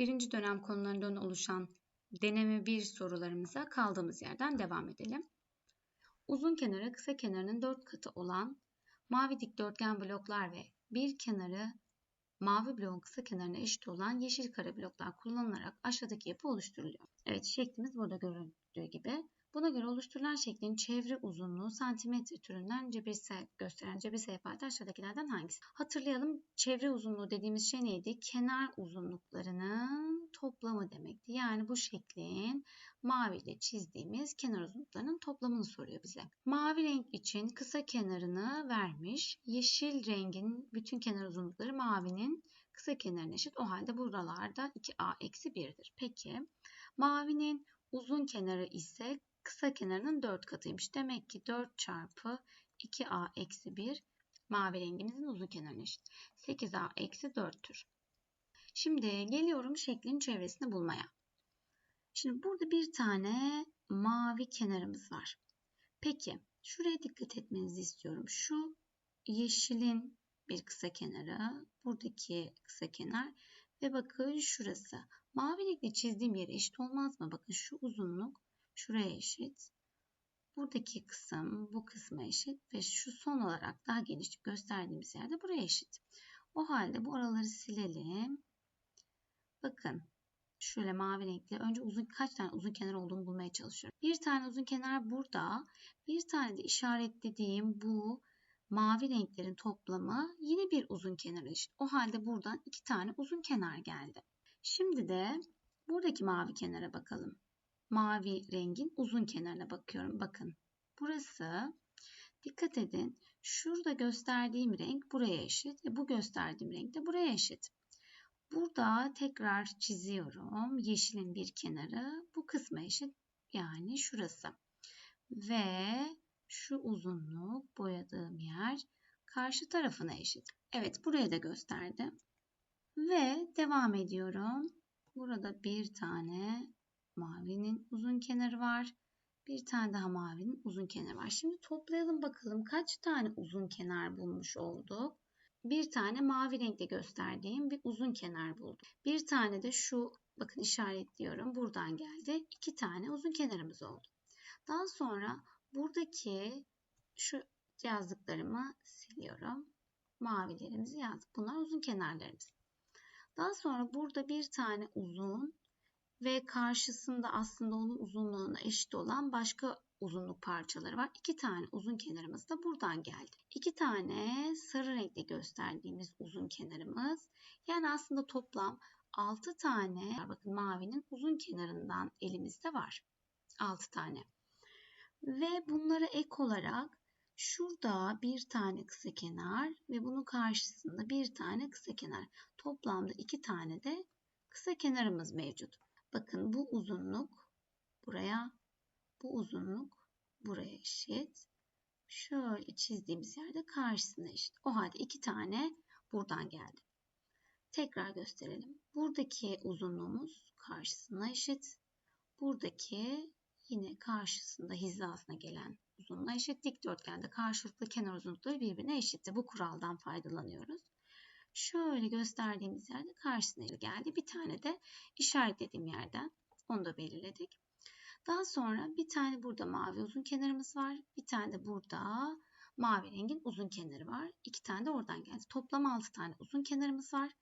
birinci dönem konularından oluşan deneme 1 sorularımıza kaldığımız yerden devam edelim. Uzun kenarı kısa kenarının 4 katı olan mavi dikdörtgen bloklar ve bir kenarı mavi bloğun kısa kenarına eşit olan yeşil kare bloklar kullanılarak aşağıdaki yapı oluşturuluyor. Evet şeklimiz burada görüldüğü gibi. Buna göre oluşturulan şeklin çevre uzunluğu santimetre türünden cebirsel gösteren cebirsel ifade aşağıdakilerden hangisi? Hatırlayalım çevre uzunluğu dediğimiz şey neydi? Kenar uzunluklarının toplamı demekti. Yani bu şeklin maviyle çizdiğimiz kenar uzunluklarının toplamını soruyor bize. Mavi renk için kısa kenarını vermiş. Yeşil rengin bütün kenar uzunlukları mavinin kısa kenarına eşit. O halde buralarda 2a eksi 1'dir. Peki mavinin uzun kenarı ise kısa kenarının 4 katıymış. Demek ki 4 çarpı 2a eksi 1 mavi rengimizin uzun kenarına eşit. 8a eksi 4'tür. Şimdi geliyorum şeklin çevresini bulmaya. Şimdi burada bir tane mavi kenarımız var. Peki şuraya dikkat etmenizi istiyorum. Şu yeşilin bir kısa kenarı, buradaki kısa kenar ve bakın şurası. Mavi renkle çizdiğim yere eşit olmaz mı? Bakın şu uzunluk şuraya eşit. Buradaki kısım bu kısma eşit ve şu son olarak daha geniş gösterdiğimiz yerde buraya eşit. O halde bu araları silelim. Bakın şöyle mavi renkli önce uzun kaç tane uzun kenar olduğunu bulmaya çalışıyorum. Bir tane uzun kenar burada. Bir tane de işaretlediğim bu mavi renklerin toplamı yine bir uzun kenar eşit. O halde buradan iki tane uzun kenar geldi. Şimdi de buradaki mavi kenara bakalım mavi rengin uzun kenarına bakıyorum. Bakın burası dikkat edin şurada gösterdiğim renk buraya eşit ve bu gösterdiğim renk de buraya eşit. Burada tekrar çiziyorum. Yeşilin bir kenarı bu kısma eşit yani şurası. Ve şu uzunluk boyadığım yer karşı tarafına eşit. Evet buraya da gösterdim. Ve devam ediyorum. Burada bir tane mavinin uzun kenarı var. Bir tane daha mavinin uzun kenarı var. Şimdi toplayalım bakalım kaç tane uzun kenar bulmuş olduk. Bir tane mavi renkle gösterdiğim bir uzun kenar buldum. Bir tane de şu bakın işaretliyorum buradan geldi. İki tane uzun kenarımız oldu. Daha sonra buradaki şu yazdıklarımı siliyorum. Mavilerimizi yazdık. Bunlar uzun kenarlarımız. Daha sonra burada bir tane uzun ve karşısında aslında onun uzunluğuna eşit olan başka uzunluk parçaları var. İki tane uzun kenarımız da buradan geldi. İki tane sarı renkli gösterdiğimiz uzun kenarımız. Yani aslında toplam 6 tane bakın mavinin uzun kenarından elimizde var. 6 tane. Ve bunlara ek olarak şurada bir tane kısa kenar ve bunun karşısında bir tane kısa kenar. Toplamda iki tane de kısa kenarımız mevcut. Bakın bu uzunluk buraya, bu uzunluk buraya eşit. Şöyle çizdiğimiz yerde karşısına eşit. O halde iki tane buradan geldi. Tekrar gösterelim. Buradaki uzunluğumuz karşısına eşit. Buradaki yine karşısında hizasına gelen uzunluğa eşit. Dikdörtgende karşılıklı kenar uzunlukları birbirine eşitti. Bu kuraldan faydalanıyoruz. Şöyle gösterdiğimiz yerde karşısına geldi. Bir tane de işaretlediğim yerden onu da belirledik. Daha sonra bir tane burada mavi uzun kenarımız var. Bir tane de burada mavi rengin uzun kenarı var. İki tane de oradan geldi. Toplam 6 tane uzun kenarımız var.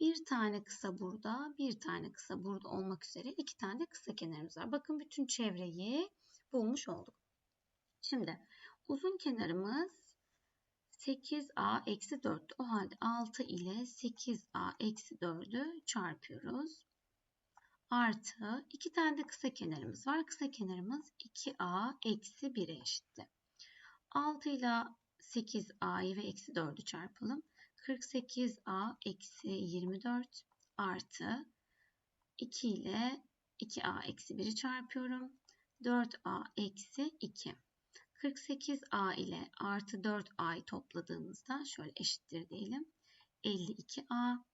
Bir tane kısa burada, bir tane kısa burada olmak üzere iki tane de kısa kenarımız var. Bakın bütün çevreyi bulmuş olduk. Şimdi uzun kenarımız 8a eksi 4. O halde 6 ile 8a eksi 4'ü çarpıyoruz. Artı 2 tane de kısa kenarımız var. Kısa kenarımız 2a eksi 1'e eşitti. 6 ile 8a'yı ve eksi 4'ü çarpalım. 48a eksi 24 artı 2 ile 2a eksi 1'i çarpıyorum. 4a eksi 2. 48a ile artı 4a'yı topladığımızda şöyle eşittir diyelim. 52a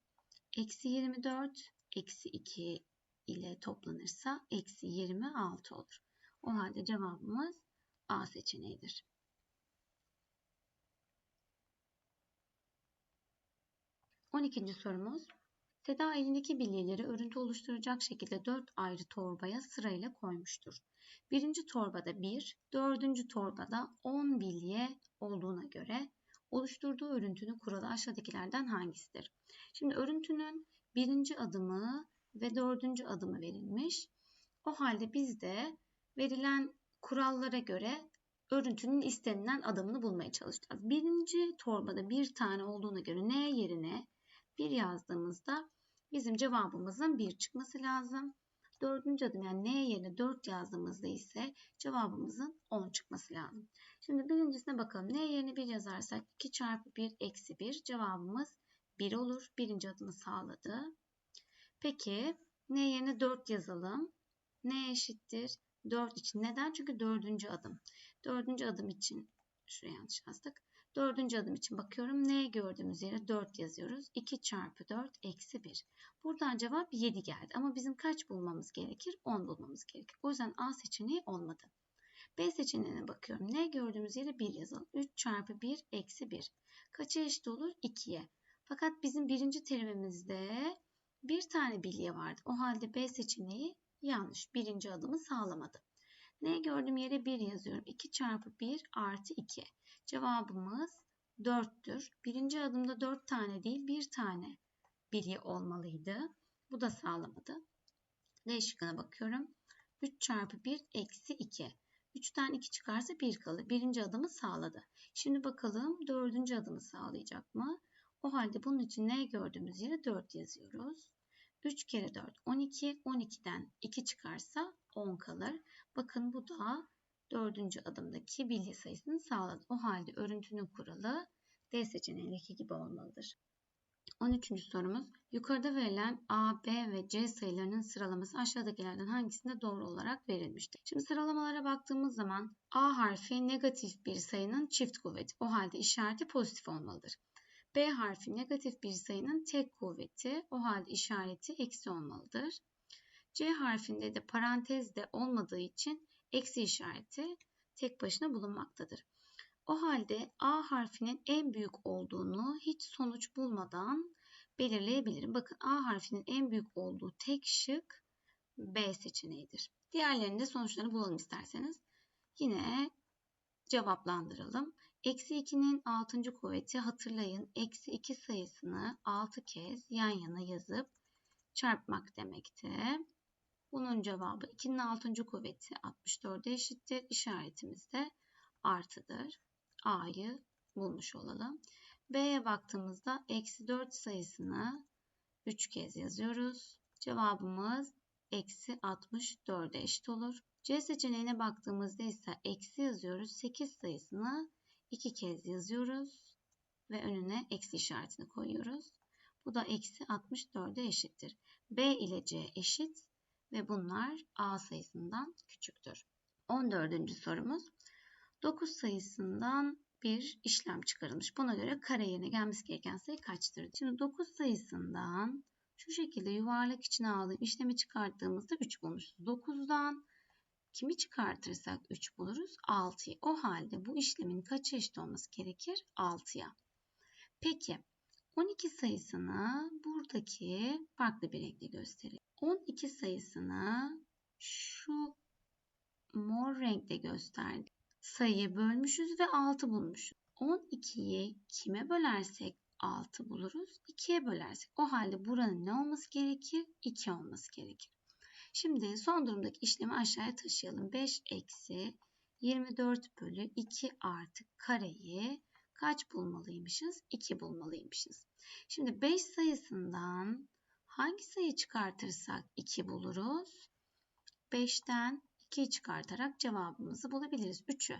eksi 24 eksi 2 ile toplanırsa eksi 26 olur. O halde cevabımız A seçeneğidir. On ikinci sorumuz. Seda elindeki bilyeleri örüntü oluşturacak şekilde 4 ayrı torbaya sırayla koymuştur. Birinci torbada 1, dördüncü torbada 10 bilye olduğuna göre oluşturduğu örüntünün kuralı aşağıdakilerden hangisidir? Şimdi örüntünün birinci adımı ve dördüncü adımı verilmiş. O halde biz de verilen kurallara göre örüntünün istenilen adımını bulmaya çalışacağız. Birinci torbada bir tane olduğuna göre n yerine bir yazdığımızda bizim cevabımızın bir çıkması lazım. Dördüncü adım yani n yerine 4 yazdığımızda ise cevabımızın 10 çıkması lazım. Şimdi birincisine bakalım. n yerine 1 yazarsak 2 çarpı 1 eksi 1 cevabımız 1 olur. Birinci adımı sağladı. Peki n yerine 4 yazalım. n eşittir 4 için. Neden? Çünkü dördüncü adım. Dördüncü adım için şuraya yanlış yazdık. Dördüncü adım için bakıyorum. N gördüğümüz yere 4 yazıyoruz. 2 çarpı 4 eksi 1. Buradan cevap 7 geldi. Ama bizim kaç bulmamız gerekir? 10 bulmamız gerekir. O yüzden A seçeneği olmadı. B seçeneğine bakıyorum. N gördüğümüz yere 1 yazalım. 3 çarpı 1 eksi 1. Kaça eşit olur? 2'ye. Fakat bizim birinci terimimizde bir tane bilye vardı. O halde B seçeneği yanlış. Birinci adımı sağlamadı. N gördüğüm yere 1 yazıyorum. 2 çarpı 1 artı 2. Cevabımız 4'tür. Birinci adımda 4 tane değil bir tane bilye olmalıydı. Bu da sağlamadı. D şıkkına bakıyorum. 3 çarpı 1 eksi 2. 3'ten 2 çıkarsa 1 kalır. Birinci adımı sağladı. Şimdi bakalım dördüncü adımı sağlayacak mı? O halde bunun için ne gördüğümüz yere 4 yazıyoruz. 3 kere 4 12. 12'den 2 çıkarsa 10 kalır. Bakın bu da dördüncü adımdaki bilye sayısını sağladı. O halde örüntünün kuralı D seçeneğindeki gibi olmalıdır. 13. sorumuz. Yukarıda verilen A, B ve C sayılarının sıralaması aşağıdakilerden hangisinde doğru olarak verilmiştir? Şimdi sıralamalara baktığımız zaman A harfi negatif bir sayının çift kuvveti. O halde işareti pozitif olmalıdır. B harfi negatif bir sayının tek kuvveti. O halde işareti eksi olmalıdır. C harfinde de parantez de olmadığı için eksi işareti tek başına bulunmaktadır. O halde A harfinin en büyük olduğunu hiç sonuç bulmadan belirleyebilirim. Bakın A harfinin en büyük olduğu tek şık B seçeneğidir. Diğerlerinde sonuçlarını bulalım isterseniz. Yine cevaplandıralım. Eksi 2'nin 6. kuvveti hatırlayın. Eksi 2 sayısını 6 kez yan yana yazıp çarpmak demekti. Bunun cevabı 2'nin 6. kuvveti 64'e eşittir. İşaretimiz de artıdır. A'yı bulmuş olalım. B'ye baktığımızda eksi 4 sayısını 3 kez yazıyoruz. Cevabımız eksi 64'e eşit olur. C seçeneğine baktığımızda ise eksi yazıyoruz. 8 sayısını 2 kez yazıyoruz ve önüne eksi işaretini koyuyoruz. Bu da eksi 64'e eşittir. B ile C eşit ve bunlar A sayısından küçüktür. 14. sorumuz 9 sayısından bir işlem çıkarılmış. Buna göre kare yerine gelmesi gereken sayı kaçtır? Şimdi 9 sayısından şu şekilde yuvarlak içine aldığım işlemi çıkarttığımızda 3 bulmuşuz. 9'dan kimi çıkartırsak 3 buluruz? 6'yı. O halde bu işlemin kaç eşit olması gerekir? 6'ya. Peki 12 sayısını buradaki farklı bir renkle göstereyim. 12 sayısını şu mor renkte gösterdi. Sayıyı bölmüşüz ve 6 bulmuşuz. 12'yi kime bölersek 6 buluruz. 2'ye bölersek o halde buranın ne olması gerekir? 2 olması gerekir. Şimdi son durumdaki işlemi aşağıya taşıyalım. 5 eksi 24 bölü 2 artı kareyi kaç bulmalıymışız? 2 bulmalıymışız. Şimdi 5 sayısından hangi sayı çıkartırsak 2 buluruz? 5'ten 2'yi çıkartarak cevabımızı bulabiliriz. 3'ü.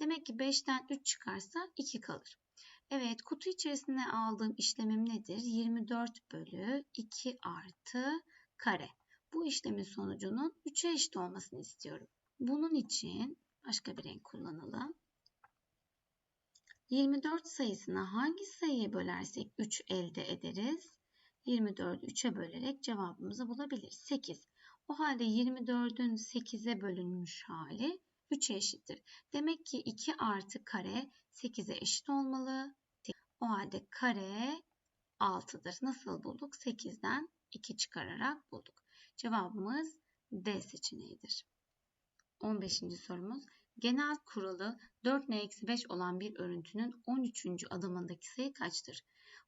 Demek ki 5'ten 3 çıkarsa 2 kalır. Evet kutu içerisinde aldığım işlemim nedir? 24 bölü 2 artı kare. Bu işlemin sonucunun 3'e eşit olmasını istiyorum. Bunun için başka bir renk kullanalım. 24 sayısına hangi sayıyı bölersek 3 elde ederiz? 24'ü 3'e bölerek cevabımızı bulabiliriz. 8. O halde 24'ün 8'e bölünmüş hali 3'e eşittir. Demek ki 2 artı kare 8'e eşit olmalı. O halde kare 6'dır. Nasıl bulduk? 8'den 2 çıkararak bulduk. Cevabımız D seçeneğidir. 15. sorumuz. Genel kuralı 4n-5 olan bir örüntünün 13. adımındaki sayı kaçtır?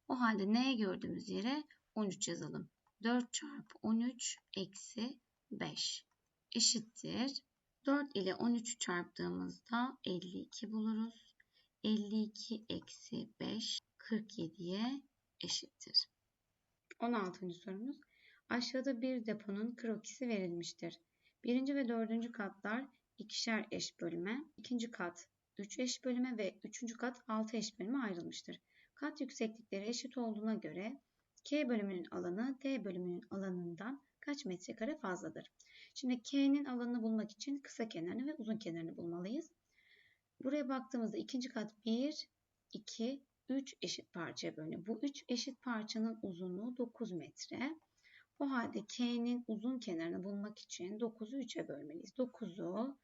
O halde n'ye gördüğümüz yere 13 yazalım. 4 çarpı 13 eksi 5 eşittir. 4 ile 13 çarptığımızda 52 buluruz. 52 eksi 5 47'ye eşittir. 16. sorumuz. Aşağıda bir deponun krokisi verilmiştir. Birinci ve dördüncü katlar ikişer eş bölüme, ikinci kat 3 eş bölüme ve üçüncü kat 6 eş bölüme ayrılmıştır. Kat yükseklikleri eşit olduğuna göre K bölümünün alanı D bölümünün alanından kaç metrekare fazladır? Şimdi K'nin alanını bulmak için kısa kenarını ve uzun kenarını bulmalıyız. Buraya baktığımızda ikinci kat 1, 2, 3 eşit parçaya bölünüyor. Bu 3 eşit parçanın uzunluğu 9 metre. O halde K'nin uzun kenarını bulmak için 9'u 3'e bölmeliyiz. 9'u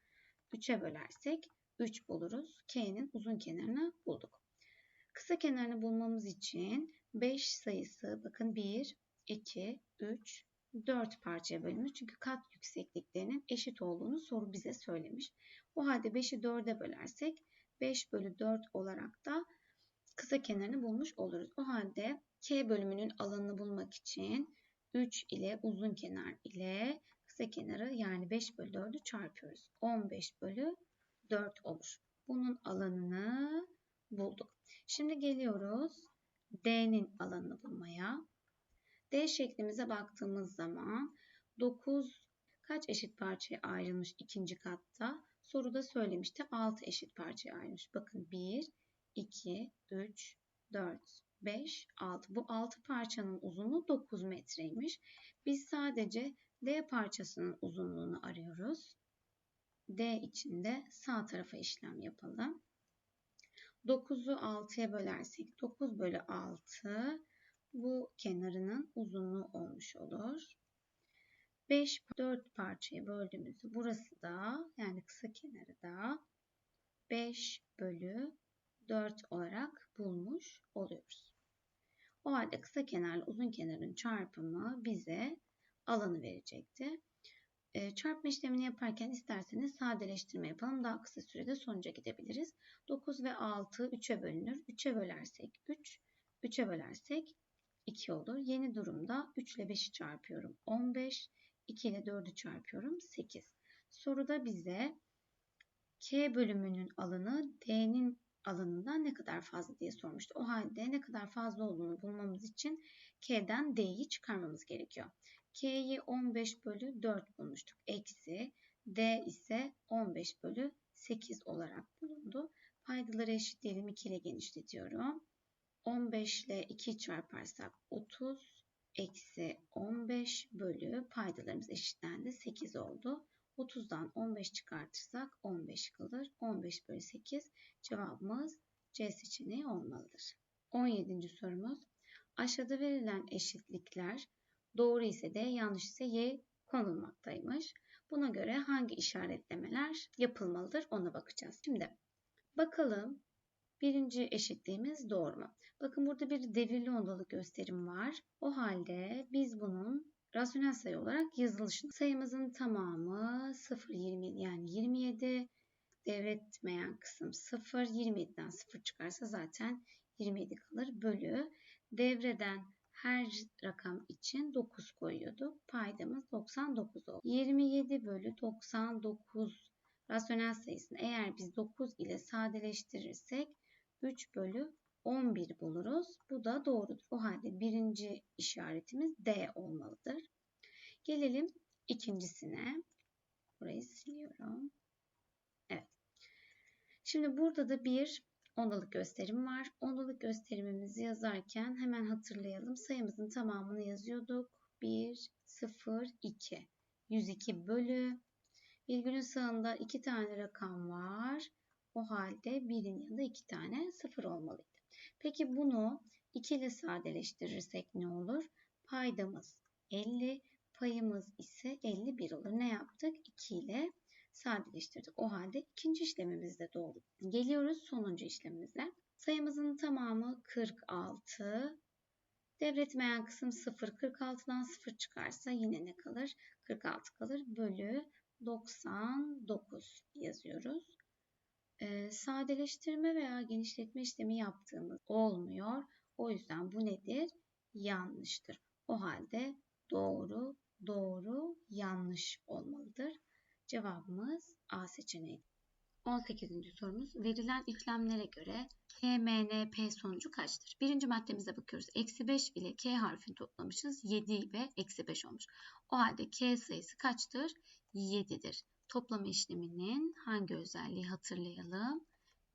3'e bölersek 3 buluruz. K'nin uzun kenarını bulduk. Kısa kenarını bulmamız için 5 sayısı bakın 1, 2, 3, 4 parçaya bölünmüş. Çünkü kat yüksekliklerinin eşit olduğunu soru bize söylemiş. O halde 5'i 4'e bölersek 5 bölü 4 olarak da kısa kenarını bulmuş oluruz. O halde K bölümünün alanını bulmak için 3 ile uzun kenar ile kısa kenarı yani 5 bölü 4'ü çarpıyoruz. 15 bölü 4 olur. Bunun alanını bulduk. Şimdi geliyoruz D'nin alanını bulmaya. D şeklimize baktığımız zaman 9 kaç eşit parçaya ayrılmış ikinci katta? Soruda söylemişti 6 eşit parçaya ayrılmış. Bakın 1, 2, 3, 4, 5, 6. Bu 6 parçanın uzunluğu 9 metreymiş. Biz sadece D parçasının uzunluğunu arıyoruz. D için de sağ tarafa işlem yapalım. 9'u 6'ya bölersek 9 bölü 6 bu kenarının uzunluğu olmuş olur. 5 4 parçaya böldüğümüzde burası da yani kısa kenarı da 5 bölü 4 olarak bulmuş oluyoruz. O halde kısa kenarla uzun kenarın çarpımı bize alanı verecekti. E, çarpma işlemini yaparken isterseniz sadeleştirme yapalım. Daha kısa sürede sonuca gidebiliriz. 9 ve 6 3'e bölünür. 3'e bölersek 3, 3'e bölersek 2 olur. Yeni durumda 3 ile 5'i çarpıyorum 15, 2 ile 4'ü çarpıyorum 8. Soruda bize K bölümünün alanı D'nin alanından ne kadar fazla diye sormuştu. O halde ne kadar fazla olduğunu bulmamız için K'den D'yi çıkarmamız gerekiyor. K'yi 15 bölü 4 bulmuştuk. Eksi D ise 15 bölü 8 olarak bulundu. Paydaları eşitleyelim. 2 ile genişletiyorum. 15 ile 2 çarparsak 30 eksi 15 bölü paydalarımız eşitlendi. 8 oldu. 30'dan 15 çıkartırsak 15 kalır. 15 bölü 8 cevabımız C seçeneği olmalıdır. 17. sorumuz. Aşağıda verilen eşitlikler doğru ise D, yanlış ise Y konulmaktaymış. Buna göre hangi işaretlemeler yapılmalıdır ona bakacağız. Şimdi bakalım birinci eşitliğimiz doğru mu? Bakın burada bir devirli ondalık gösterim var. O halde biz bunun rasyonel sayı olarak yazılışını sayımızın tamamı 0, 27 yani 27 devretmeyen kısım 0, 27'den 0 çıkarsa zaten 27 kalır bölü devreden her rakam için 9 koyuyorduk. Paydamız 99 oldu. 27 bölü 99 rasyonel sayısını eğer biz 9 ile sadeleştirirsek 3 bölü 11 buluruz. Bu da doğrudur. O halde birinci işaretimiz D olmalıdır. Gelelim ikincisine. Burayı siliyorum. Evet. Şimdi burada da bir ondalık gösterim var. Ondalık gösterimimizi yazarken hemen hatırlayalım. Sayımızın tamamını yazıyorduk. 1, 0, 2. 102 bölü. Virgülün sağında iki tane rakam var. O halde birin yanında iki tane sıfır olmalıydı. Peki bunu 2 ile sadeleştirirsek ne olur? Paydamız 50, payımız ise 51 olur. Ne yaptık? 2 ile sadeleştirdik. O halde ikinci işlemimiz de doğru. Geliyoruz sonuncu işlemimize. Sayımızın tamamı 46. Devretmeyen kısım 0. 46'dan 0 çıkarsa yine ne kalır? 46 kalır. Bölü 99 yazıyoruz. Ee, sadeleştirme veya genişletme işlemi yaptığımız olmuyor. O yüzden bu nedir? Yanlıştır. O halde doğru, doğru, yanlış olmalıdır. Cevabımız A seçeneği. 18. sorumuz verilen işlemlere göre KMNP sonucu kaçtır? Birinci maddemize bakıyoruz. Eksi 5 ile K harfini toplamışız. 7 ve eksi 5 olmuş. O halde K sayısı kaçtır? 7'dir. Toplama işleminin hangi özelliği hatırlayalım?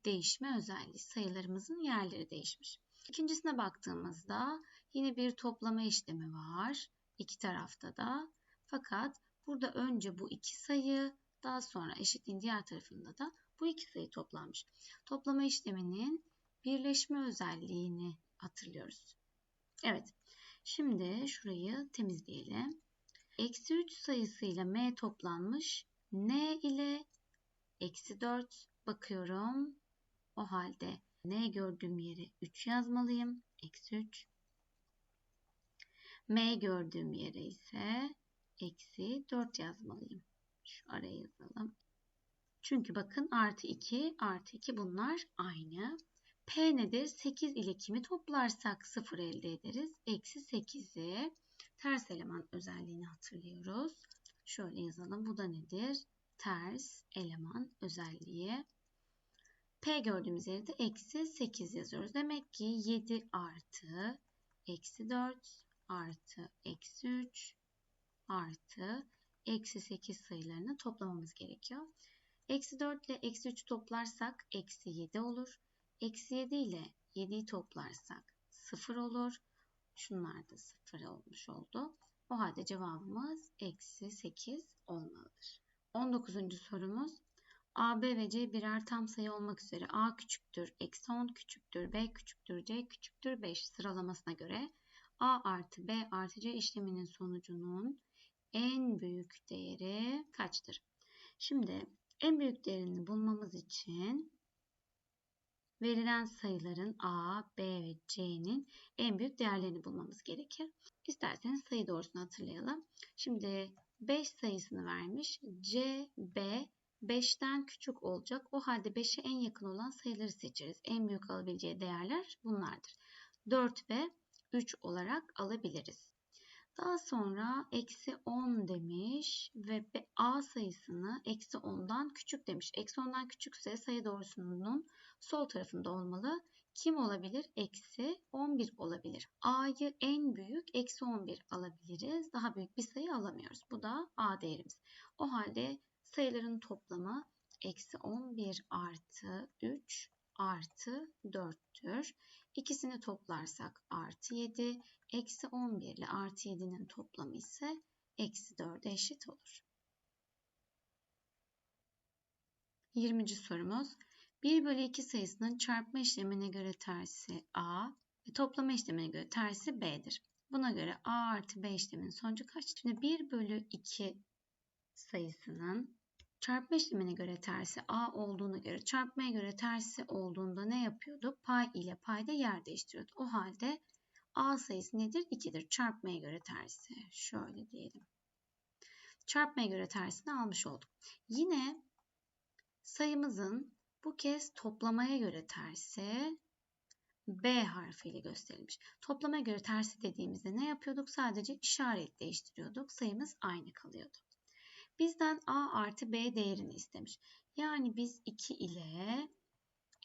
Değişme özelliği. Sayılarımızın yerleri değişmiş. İkincisine baktığımızda yine bir toplama işlemi var. İki tarafta da. Fakat burada önce bu iki sayı daha sonra eşitliğin diğer tarafında da bu iki sayı toplanmış. Toplama işleminin birleşme özelliğini hatırlıyoruz. Evet. Şimdi şurayı temizleyelim. Eksi 3 sayısıyla m toplanmış. n ile eksi 4 bakıyorum. O halde n gördüğüm yere 3 yazmalıyım. Eksi 3. m gördüğüm yere ise eksi 4 yazmalıyım. Şu araya yazalım. Çünkü bakın artı 2 artı 2 bunlar aynı. P nedir? 8 ile kimi toplarsak 0 elde ederiz. Eksi 8'i ters eleman özelliğini hatırlıyoruz. Şöyle yazalım. Bu da nedir? Ters eleman özelliği. P gördüğümüz yerde eksi 8 yazıyoruz. Demek ki 7 artı eksi 4 artı eksi 3 artı eksi 8 sayılarını toplamamız gerekiyor. Eksi 4 ile eksi 3 toplarsak eksi 7 olur. Eksi 7 ile 7'yi toplarsak 0 olur. Şunlar da 0 olmuş oldu. O halde cevabımız eksi 8 olmalıdır. 19. sorumuz. A, B ve C birer tam sayı olmak üzere A küçüktür, eksi 10 küçüktür, B küçüktür, C küçüktür 5 sıralamasına göre A artı B artı C işleminin sonucunun en büyük değeri kaçtır? Şimdi en büyük değerini bulmamız için verilen sayıların A, B ve C'nin en büyük değerlerini bulmamız gerekir. İsterseniz sayı doğrusunu hatırlayalım. Şimdi 5 sayısını vermiş. C, B 5'ten küçük olacak. O halde 5'e en yakın olan sayıları seçeriz. En büyük alabileceği değerler bunlardır. 4 ve 3 olarak alabiliriz. Daha sonra eksi 10 demiş ve A sayısını eksi 10'dan küçük demiş. Eksi 10'dan küçükse sayı doğrusunun sol tarafında olmalı. Kim olabilir? Eksi 11 olabilir. A'yı en büyük eksi 11 alabiliriz. Daha büyük bir sayı alamıyoruz. Bu da A değerimiz. O halde sayıların toplamı eksi 11 artı 3 artı 4'tür. İkisini toplarsak artı 7, eksi 11 ile artı 7'nin toplamı ise eksi 4'e eşit olur. 20. sorumuz. 1 bölü 2 sayısının çarpma işlemine göre tersi A ve toplama işlemine göre tersi B'dir. Buna göre A artı B işleminin sonucu kaçtır? Şimdi 1 bölü 2 sayısının Çarpma işlemine göre tersi A olduğuna göre çarpmaya göre tersi olduğunda ne yapıyorduk? Pay ile payda yer değiştiriyorduk. O halde A sayısı nedir? 2'dir. Çarpmaya göre tersi. Şöyle diyelim. Çarpmaya göre tersini almış olduk. Yine sayımızın bu kez toplamaya göre tersi B harfiyle gösterilmiş. Toplamaya göre tersi dediğimizde ne yapıyorduk? Sadece işaret değiştiriyorduk. Sayımız aynı kalıyordu. Bizden a artı b değerini istemiş. Yani biz 2 ile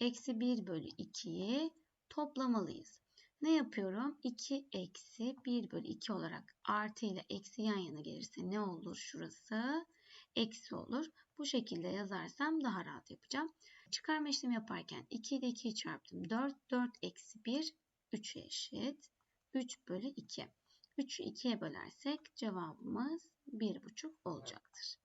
eksi 1 bölü 2'yi toplamalıyız. Ne yapıyorum? 2 eksi 1 bölü 2 olarak artı ile eksi yan yana gelirse ne olur şurası? Eksi olur. Bu şekilde yazarsam daha rahat yapacağım. Çıkarma işlemi yaparken 2 ile 2'yi çarptım. 4, 4 eksi 1, 3'e eşit. 3 bölü 2. 3'ü 2'ye bölersek cevabımız 1,5 olacaktır.